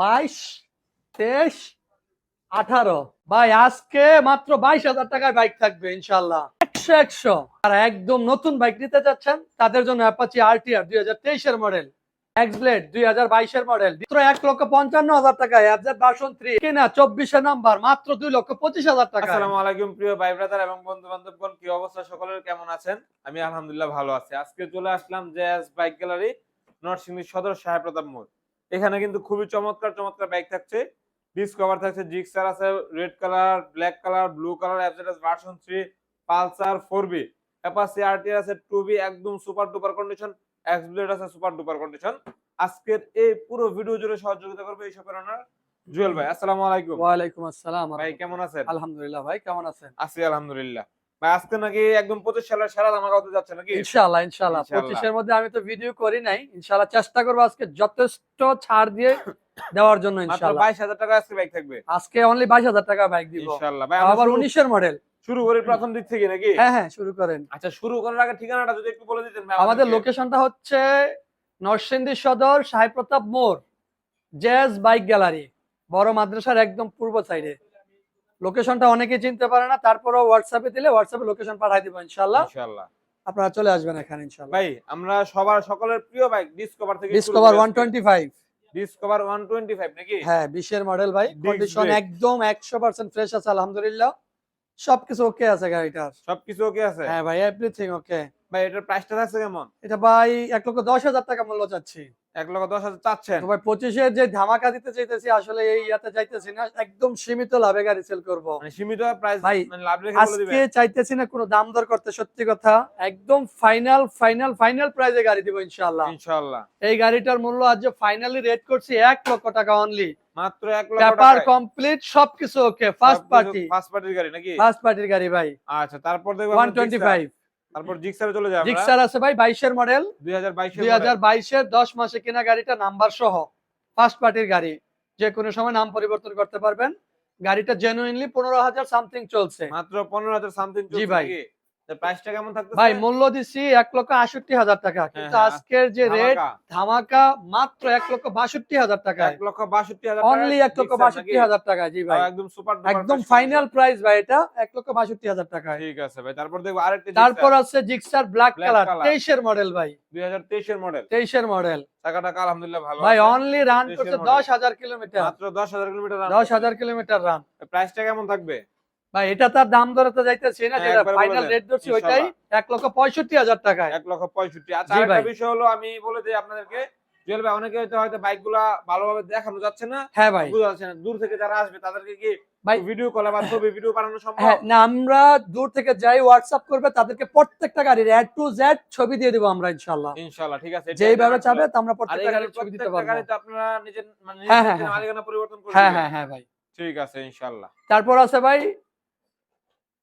বাইশ, তেইশ, আঠারো। ভাই, আজকে মাত্র বাইশ হাজার টাকায় বাইক থাকবে ইনশাল্লাহ একশো একশো। আর একদম নতুন বাইক নিতে যাচ্ছেন তাদের জন্য অ্যাপাচি আরটিআর দুই হাজার তেইশের মডেল এক লক্ষ পঞ্চান্ন হাজার টাকায় নাম্বার মাত্র দুই লক্ষ পঁচিশ হাজার টাকা এবং কি অবস্থা? সকলের কেমন আছেন? আমি আলহামদুলিল্লাহ ভালো আছি। আজকে চলে আসলাম জেএস বাইক গ্যালারি নরসিংদী সদর সাহেব প্রতাপ মোড়। এখানে কিন্তু খুবই চমৎকার চমৎকার বাইক থাকছে। ডিসকভার থাকছে জিক্সার আছে red colour black colour blue colour FZS version 3 Pulsar 4B Apache RTR আছে 2B একদম super duper condition X Blade আছে সুপার ডুপার কন্ডিশন আজকের এই পুরো ভিডিও জুড়ে সহযোগিতা করবে এই শপের ওনার জুয়েল ভাই আসসালামু আলাইকুম। ওয়ালাইকুম আসসালাম। ভাই কেমন আছেন? আলহামদুলিল্লাহ ভাই কেমন আছেন? আছি আলহামদুলিল্লাহ। আজকে নাকি একদম পঁচিশ সালের সেরা ধামাকা হতে যাচ্ছে নাকি? ইনশাআল্লাহ ইনশাআল্লাহ। পঁচিশের মধ্যে আমি তো ভিডিও করি নাই। ইনশাআল্লাহ চেষ্টা করব আজকে যথেষ্ট ছাড় দিয়ে দেওয়ার জন্য মাত্র ইনশাআল্লাহ। বাইশ হাজার টাকা আজকে বাইক থাকবে? আজকে অনলি বাইশ হাজার টাকা বাইক দিব। ইনশাল্লাহ আবার আবার উনিশের মডেল শুরু করি প্রথম দিক থেকে নাকি? হ্যাঁ হ্যাঁ শুরু করেন। আচ্ছা শুরু করার আগে ঠিকানাটা যদি একটু বলে দিতেন আমাদের লোকেশনটা হচ্ছে নরসিংদী সদর সাহেব প্রতাপ মোড় জেজ বাইক গ্যালারি বড় মাদ্রাসার একদম পূর্ব সাইডে লোকেশনটা অনেকে চিনতে পারে না তারপরও হোয়াটসঅ্যাপে দিলে হোয়াটসঅ্যাপে লোকেশন পাঠাই দিব ইনশাআল্লাহ। ইনশাল্লাহ আপনারা চলে আসবেন এখানে ইনশাআল্লাহ। ভাই আমরা সবার সকলের প্রিয় বাইক ডিসকভার থেকে Discover one twenty five Discover 125 নাকি? হ্যাঁ বিশের মডেল ভাই কন্ডিশন একদম একশো পার্সেন্ট ফ্রেশ আছে আলহামদুলিল্লাহ। সবকিছু ওকে আছে গাড়িটার। সবকিছু ওকে আছে? হ্যাঁ ভাই এভরিথিং ওকে ভাই এটার প্রাইসটা থাকছে কেমন? এটা ভাই এক লক্ষ দশ হাজার টাকা মূল্য চাচ্ছি। এক লক্ষ দশ হাজার চাচ্ছেন? ভাই পঁচিশের যে ধামাকা দিতে চাইতেছি আসলে এই ইয়াতে চাইতেছি না একদম সীমিত লাভে গাড়ি সেল করব। মানে সীমিত প্রাইস ভাই, মানে আজকে চাইতেছি না কোনো দাম দর করতে সত্যি কথা। একদম ফাইনাল ফাইনাল ফাইনাল প্রাইজে গাড়ি দিব ইনশাআল্লাহ। ইনশাআল্লাহ। এই গাড়িটার মূল্য আজ ফাইনালি রেট করছি এক লক্ষ টাকা অনলি মাত্র এক লক্ষ পেপার কমপ্লিট সবকিছু ওকে ফার্স্ট পার্টি ফার্স্ট পার্টির গাড়ি নাকি? ফার্স্ট পার্টির গাড়ি ভাই। আচ্ছা তারপর দেখব ওয়ান টোয়েন্টি ফাইভ তারপর জিক্সারে চলে যাবে জিক্সার আছে ভাই বাইশের মডেল দুই হাজার বাইশ দুই হাজার বাইশের দশ মাসে কেনা গাড়িটা নাম্বার সহ ফার্স্ট পার্টির গাড়ি। যে কোনো সময় নাম পরিবর্তন করতে পারবেন। গাড়িটা জেনুইনলি পনেরো হাজার সামথিং চলছে। মাত্র পনেরো হাজার সামথিং জি ভাই। প্রাইসটা কেমন থাকবে ভাই মূল্য দিচ্ছি এক লক্ষ আষট্টি হাজার টাকা। কিন্তু হ্যাঁ, আজকের যে রেট ধামাকা মাত্র এক লক্ষ বাষট্টি হাজার টাকায়। এক লক্ষ বাষট্টি হাজার অনলি এক লক্ষ বাষট্টি হাজার টাকা জি ভাই। একদম সুপার একদম ফাইনাল প্রাইস ভাই এটা এক লক্ষ বাষট্টি হাজার টাকায়। ঠিক আছে ভাই তারপর দেখব আরেকটা তারপর আছে জিক্সার ব্ল্যাক কালার তেইশের মডেল ভাই। দুই হাজার তেইশের মডেল তেইশের মডেল আলহামদুলিল্লাহ ভালো ভাই অনলি রান 23 করছে দশ হাজার কিলোমিটার। মাত্র দশ হাজার কিলোমিটার দশ হাজার কিলোমিটার রান প্রাইসটা কেমন থাকবে? ভাই এটা তার দাম ধরে তো যাইতেছি না যেটা ফাইনাল রেট ধরছি ওইটাই লক্ষ পঁয়ষট্টি হাজার টাকায়। এক লক্ষ আচ্ছা জি আরেকটা বিষয় হলো আমি বলে দিই আপনাদেরকে জুয়েল ভাই অনেকে হয়তো হয়তো বাইক ভালোভাবে দেখানো যাচ্ছে না হ্যাঁ ভাই। বোঝা যাচ্ছে না। দূর থেকে যারা আসবে তাদেরকে কি ভাই ভিডিও কলে বা ছবি ভিডিও বানানো সম্ভব? হ্যাঁ না আমরা দূর থেকে যাই হোয়াটসঅ্যাপ করবে তাদেরকে প্রত্যেকটা গাড়ির এ টু জেড ছবি দিয়ে দেবো আমরা ইনশাল্লাহ। ইনশাআল্লাহ ঠিক আছে যেইভাবে চাবে তো আমরা প্রত্যেকটা গাড়ির ছবি দিতে পারব। গাড়িতে আপনারা নিজের মানে হ্যাঁ, হ্যাঁ। মালিকানা পরিবর্তন করে হ্যাঁ হ্যাঁ হ্যাঁ ভাই। ঠিক আছে ইনশাআল্লাহ তারপর আছে ভাই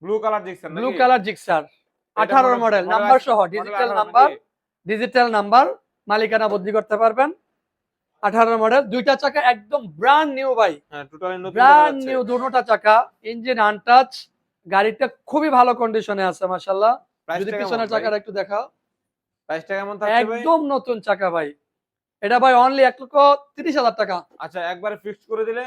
ব্লু কালার দেখছেন ব্লু কালার জিক্সার এটা আঠারোর model- মডেল নাম্বার সহ ডিজিটাল নাম্বার ডিজিটাল নাম্বার মালিকানা বদলি করতে পারবেন। আঠারো মডেল দুইটা চাকা একদম ব্র্যান্ড নিউ ভাই। হ্যাঁ টোটালি নতুন ব্র্যান্ড নিউ দুটোটা চাকা ইঞ্জিন আনটাচ গাড়িটা খুবই ভালো কন্ডিশনে আছে মাশাল্লাহ যদি পিছনের চাকাটা একটু দেখাও। প্রাইসটা কেমন থাকছে ভাই? একদম নতুন চাকা ভাই। এটা ভাই অনলি এক লক্ষ তিরিশ হাজার টাকা। আচ্ছা একবারে ফিক্সড করে দিলে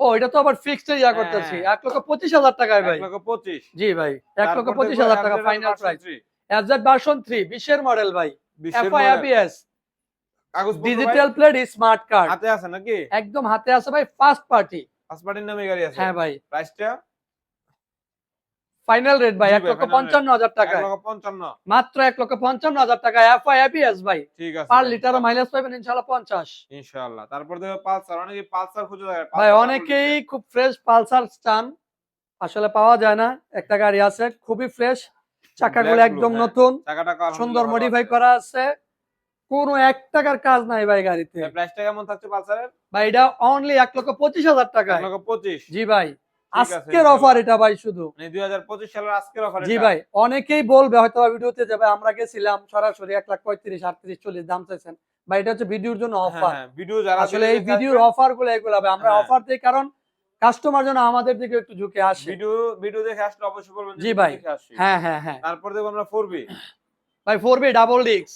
ও এটা তো আবার ফিক্সড ইয়া করতেছি। হ্যাঁ। এক লক্ষ পঁচিশ হাজার টাকায় ভাই। লক্ষ পঁচিশ। জি ভাই এক লক্ষ পঁচিশ হাজার টাকা final price 3, FZ version three বিশের মডেল ভাই। বিশের এফআই model। এবিএস কাগজপত্র ভাই? ডিজিটাল প্লেট স্মার্ট কার্ড হাতে আছে নাকি? একদম হাতে আছে ভাই ফার্স্ট পার্টি ফার্স্ট পার্টির নামে গাড়ি আছে। হ্যাঁ ভাই। প্রাইসটা ফাইনাল রেট ভাই এক লক্ষ পঞ্চান্ন হাজার টাকা মাত্র এক লক্ষ পঞ্চান্ন হাজার টাকা এফআই এবিএস ভাই। ঠিক আছে পার লিটার মাইলেজ পাবেন ইনশাল্লাহ পঞ্চাশ। ইনশাআল্লাহ। তারপর দেখো পালসার অনেকে পালসার খুঁজে ভাই অনেকেই খুব ফ্রেশ পালসার চান। আসলে পাওয়া যায় না। একটা গাড়ি আছে খুবই ফ্রেশ চাকাগুলো একদম হ্যাঁ। নতুন। সুন্দর মডিফাই করা আছে। কোনো এক টাকার কাজ নাই ভাই গাড়িতে। প্রাইসটা কেমন থাকছে পালসারের? ভাই এটা অনলি এক লক্ষ পঁচিশ হাজার টাকা এক লক্ষ পঁচিশ। জি ভাই। আজকের অফার এটা ভাই শুধু। মানে সালের আজকের অফার জি ভাই অনেকেই বলবে হয়তো ভিডিওতে যাবে আমরা গেছিলাম সরাসরি এক লাখ পঁয়ত্রিশ আটত্রিশ চল্লিশ দাম চাইছেন। ভাই এটা হচ্ছে ভিডিওর জন্য অফার ভিডিও হ্যাঁ, যারা আসলে এই ভিডিওর অফারগুলো এগুলো হবে আমরা হ্যাঁ। অফার দিই কারণ কাস্টমার যেন আমাদের দিকে একটু ঝুঁকে আসে। ভিডিও ভিডিও দেখে আসলে অবশ্যই বলবেন জি ভাই। হ্যাঁ হ্যাঁ হ্যাঁ। তারপর দেখব আমরা ফোর বি ভাই ফোর বি ডাবল ডিক্স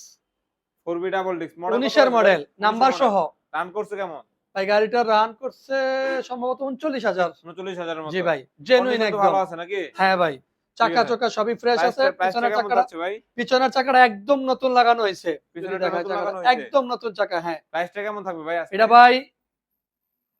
ফোর বি ডাবল ডিস্ক উনিশের মডেল নাম্বার সহ। রান করছে কেমন? ভাই গাড়িটা রান করছে সম্ভবত উনচল্লিশ হাজার। উনচল্লিশ হাজারের মতো। জি ভাই জেনুইন একদম। আছে নাকি? হ্যাঁ ভাই চাকা সবই ফ্রেশ আছে পিছনের চাকাটা পিছনের চাকাটা একদম নতুন লাগানো হয়েছে? একদম নতুন চাকা হ্যাঁ। প্রাইসটা কেমন থাকবে ভাই? এটা ভাই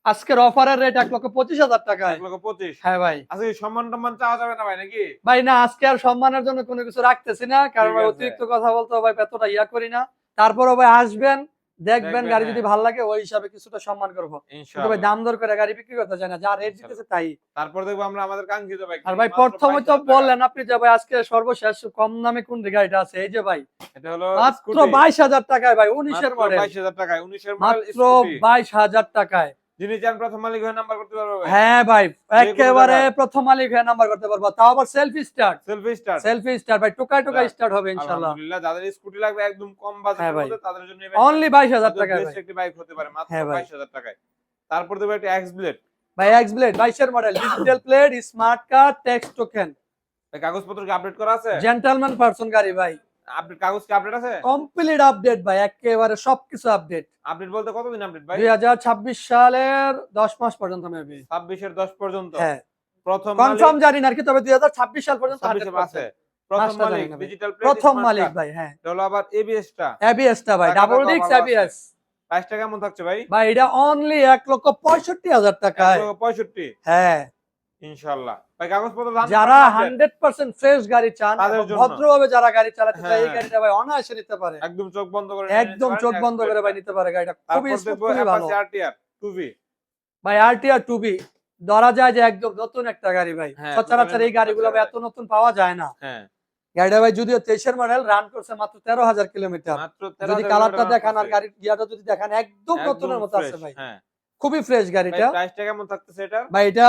আজকের অফারের রেট এক লক্ষ পঁচিশ হাজার টাকা এক লক্ষ পঁচিশ। হ্যাঁ ভাই। আজকে সম্মান টম্মান চাওয়া যাবে না ভাই নাকি? ভাই না আজকে আর সম্মানের জন্য কোনো কিছু রাখতেছি না কারণ। অতিরিক্ত কথা বলতে ভাই এতটা ইয়া করি না। তারপরও ভাই আসবেন দেখবেন গাড়ি হ্যাঁ। যদি ভালো লাগে ওই হিসাবে কিছুটা সম্মান করব। ভাই দাম দর করে গাড়ি বিক্রি করতে চাই না যা রেট জিতেছে তাই। তারপর দেখব আমরা আমাদের কাঙ্ক্ষিত ভাই আর ভাই প্রথমে তো বললেন আপনি যে ভাই আজকে সর্বশেষ কম দামে কোন গাড়িটা আছে? এই যে ভাই এটা হলো মাত্র বাইশ হাজার টাকায় ভাই উনিশের মডেল বাইশ হাজার টাকায় উনিশের মাত্র বাইশ হাজার টাকায়। যিনি চান প্রথম মালিক হয়ে নাম্বার করতে পারবে হ্যাঁ ভাই একেবারে। প্রথম মালিক হয়ে নাম্বার করতে পারব। তাও আবার selfie start selfie star selfie start ভাই টোকায় টোকায় স্টার্ট হবে ইনশাল্লাহ আলহামদুলিল্লাহ যাদের স্কুটি লাগবে একদম কম হ্যাঁ বাজেটের ভাই। মধ্যে তাদের জন্য অনলি বাইশ হাজার টাকায় ভাই। একটি বাইক হতে পারে মাত্র হ্যাঁ ভাই। বাইশ হাজার টাকায়। তারপর দেবো একটা এক্স ব্লেড ভাই এক্স ব্লেড বাইশের model digital plate smart card text token কাগজপত্র কি আপডেট করা আছে? জেন্টলম্যান পারসন গাড়ি ভাই। আপডেট কাগজ কি আপডেট আছে? কমপ্লিট আপডেট ভাই একেবারে সবকিছু আপডেট আপডেট বলতে কতদিন আপডেট ভাই? দুই হাজার ছাব্বিশ সালের দশ মাস পর্যন্ত মেবি ছাব্বিশের দশ পর্যন্ত? হ্যাঁ। প্রথম কনফার্ম জানি না আর কি তবে দুই হাজার ছাব্বিশ সাল পর্যন্ত ছাব্বিশে 100% আছে। প্রথম মালিক ডিজিটাল প্রথম মালিক ভাই হ্যাঁ। হলো আবার এবিএস টা এবিএস টা ভাই ডাবল এবিএস প্রাইসটা কেমন থাকছে ভাই? ভাই এটা অনলি এক লক্ষ পঁয়ষট্টি হাজার টাকায়। পঁয়ষট্টি। হ্যাঁ। ইনশাল্লাহ ভাই কাগজপত্র যারা আছে? হান্ড্রেড পার্সেন্ট ফ্রেশ গাড়ি চান ভদ্রভাবে যারা গাড়ি চালাতে চায় এই হ্যাঁ। গাড়িটা ভাই অনায়াসে নিতে পারে। একদম চোখ বন্ধ করে একদম চোখ বন্ধ করে ভাই নিতে পারে গাড়িটা। খুবই তারপর খুবই ভালো। আরটিআর ভাই ধরা যায় যে একদম নতুন একটা গাড়ি ভাই। হ্যাঁ, সচরাচর এই গাড়িগুলো ভাই এত নতুন পাওয়া যায় না। হ্যাঁ। গাড়িটা ভাই যদিও তেইশের মডেল রান করছে মাত্র তেরো হাজার কিলোমিটার। যদি কালারটা দেখান আর গাড়ির গিয়াটা যদি দেখান একদম নতুনের মতো আছে ভাই। খুবই ফ্রেশ গাড়িটা। প্রাইসটা কেমন থাকতেছে এটা ভাই এটা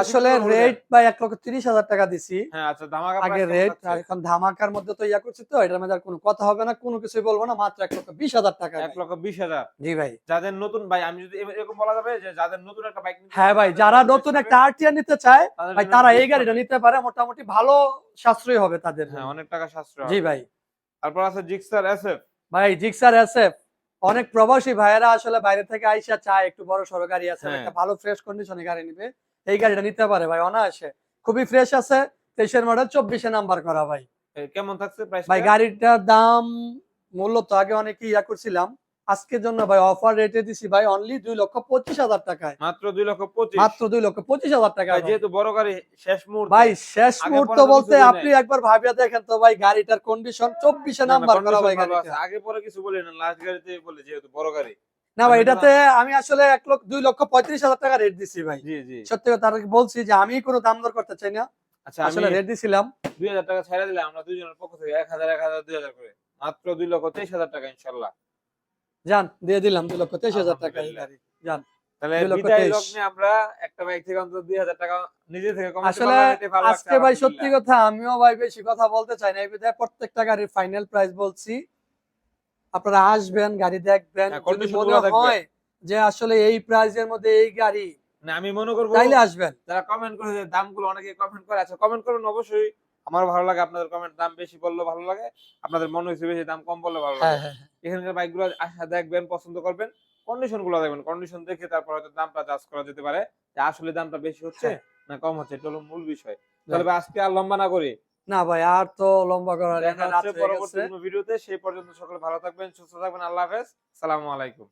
আসলে রেট ভাই এক লক্ষ তিরিশ হাজার টাকা দিছি। হ্যাঁ আচ্ছা আগে রেট এখন ধামাকার মধ্যে তো ইয়া করছি তো এটার মধ্যে আর কোনো কথা হবে না কোনো কিছুই বলব না মাত্র এক লক্ষ বিশ হাজার টাকা এক লক্ষ বিশ হাজার? জি ভাই। যাদের নতুন ভাই আমি যদি এরকম বলা যাবে যে যাদের নতুন একটা বাইক হ্যাঁ ভাই যারা নতুন একটা আরটিআর নিতে চায় ভাই তারা এই গাড়িটা নিতে পারে মোটামুটি ভালো সাশ্রয়ী হবে তাদের হ্যাঁ অনেক টাকা সাশ্রয় জি ভাই। তারপর আছে জিক্সার এসএফ ভাই জিক্সার এসএফ অনেক প্রবাসী ভাইয়েরা আসলে বাইরে থেকে আইসা চায় একটু বড় সড়ো গাড়ি আছে হ্যাঁ। একটা ভালো ফ্রেশ কন্ডিশনে গাড়ি নিবে। এই গাড়িটা নিতে পারে ভাই অনায়াসে। খুবই ফ্রেশ আছে তেইশের মডেল চব্বিশে নাম্বার করা ভাই। কেমন থাকছে ভাই গাড়িটার দাম মূল্য তো আগে অনেক ইয়া করছিলাম। আজকের জন্য ভাই অফার রেটে দিছি ভাই অনলি দুই লক্ষ পঁচিশ হাজার টাকায়। মাত্র দুই লক্ষ পঁচিশ? মাত্র দুই লক্ষ পঁচিশ হাজার টাকা যেহেতু বড় গাড়ি শেষ মুহূর্ত। ভাই শেষ মুহূর্ত বলতে আপনি একবার ভাবিয়া দেখেন তো ভাই গাড়িটার কন্ডিশন চব্বিশে নাম্বার করা ভাই আগে পরে কিছু বলি না লাস্ট গাড়িতে বলে যেহেতু বড় গাড়ি। না ভাই এটাতে আমি আসলে এক লক্ষ দুই লক্ষ পঁয়ত্রিশ হাজার টাকা রেট দিছি ভাই। সত্যি কথা বলছি যে আমি কোনো দাম দর করতে চাই না। আচ্ছা আসলে রেট দিছিলাম। দুই হাজার টাকা ছেড়ে দিলে আমরা দুইজনের পক্ষ থেকে এক হাজার এক হাজার দুই হাজার করে। মাত্র দুই লক্ষ তেইশ হাজার টাকা ইনশাল্লাহ। যান দিয়ে দিলাম দুই লক্ষ তেইশ হাজার টাকা। যান আজকে ভাই সত্যি কথা আমিও ভাই বেশি কথা বলতে চাই না। এই বিধায় প্রত্যেকটা গাড়ির ফাইনাল প্রাইস বলছি। আপনারা আসবেন গাড়ি দেখবেন হ্যাঁ, যদি মনে হয় যে আসলে এই প্রাইসের মধ্যে এই গাড়ি না আমি মনে করব তাইলে আসবেন। যারা কমেন্ট করে দামগুলো অনেকে কমেন্ট করে আচ্ছা কমেন্ট করুন অবশ্যই। আমার ভালো লাগে আপনাদের কমেন্ট দাম বেশি বললে ভালো লাগে। আপনাদের মনে হয়েছে বেশি দাম কম বললে ভালো হ্যাঁ লাগে হ্যাঁ। এখানকার বাইকগুলো আসা দেখবেন পছন্দ করবেন কন্ডিশনগুলো দেখবেন। কন্ডিশন দেখে তারপর হয়তো দামটা জাজ করা যেতে পারে। যে আসলে দামটা বেশি হচ্ছে হ্যাঁ। না কম হচ্ছে এটা হলো মূল বিষয়। তাহলে আজকে আর লম্বা না করি না ভাই আর তো লম্বা করার দেখা হয়ে পরবর্তী ভিডিওতে সেই পর্যন্ত সকলে ভালো থাকবেন সুস্থ থাকবেন আল্লাহ হাফেজ। সালামু আলাইকুম।